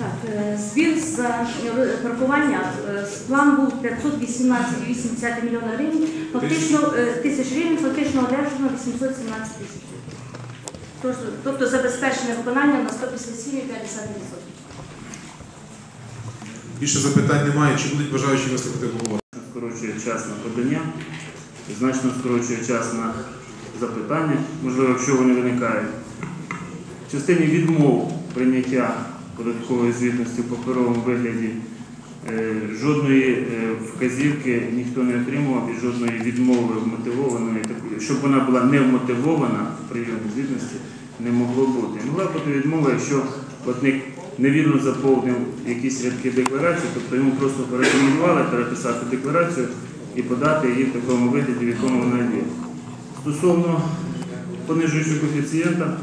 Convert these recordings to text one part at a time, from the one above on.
Так, е, збір за е, паркування. е, План був 518,8 мільйона гривень, фактично тисяч гривень, фактично одержано 817 тисяч. Тож, Тобто забезпечене виконання на 157,5%. Більше запитань немає. Чи будуть бажаючі вислухати обговорення? скорочує час на подання, значно скорочує час на запитання, можливо, якщо вони виникають. В частині відмов прийняття податкової звітності в паперовому вигляді е, жодної е, вказівки ніхто не отримував і жодної відмови вмотивованої, щоб вона була не вмотивована в прийомі звітності, не могло бути. Могла бути відмова, якщо платник невірно заповнив якісь рядки декларації, тобто йому просто порекомендували переписати декларацію і подати її в такому вигляді, в якому вона є. Стосовно понижуючого коефіцієнта,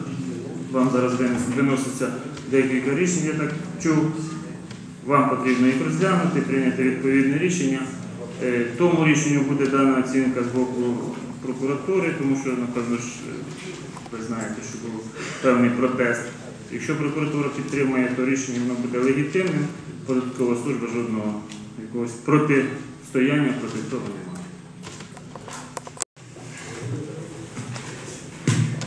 вам зараз виноситься декілька рішень, я так чув. Вам потрібно їх розглянути, прийняти відповідне рішення. Е, Тому рішенню буде дана оцінка з боку прокуратури, тому що, напевно ж, е, ви знаєте, що був певний протест. Якщо прокуратура підтримує, то рішення воно буде легітимним. Податкова служба жодного якогось протистояння проти того немає.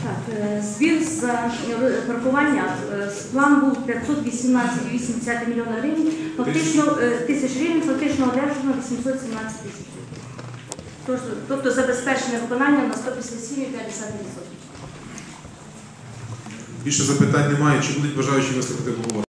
Так, е, збір за е, паркування. е, План був 518,8 мільйона гривень, фактично тисяч гривень, фактично одержано 817 тисяч. Тобто забезпечене виконання на 157,5%. Більше запитань немає. Чи будуть бажаючі виступити обговорення?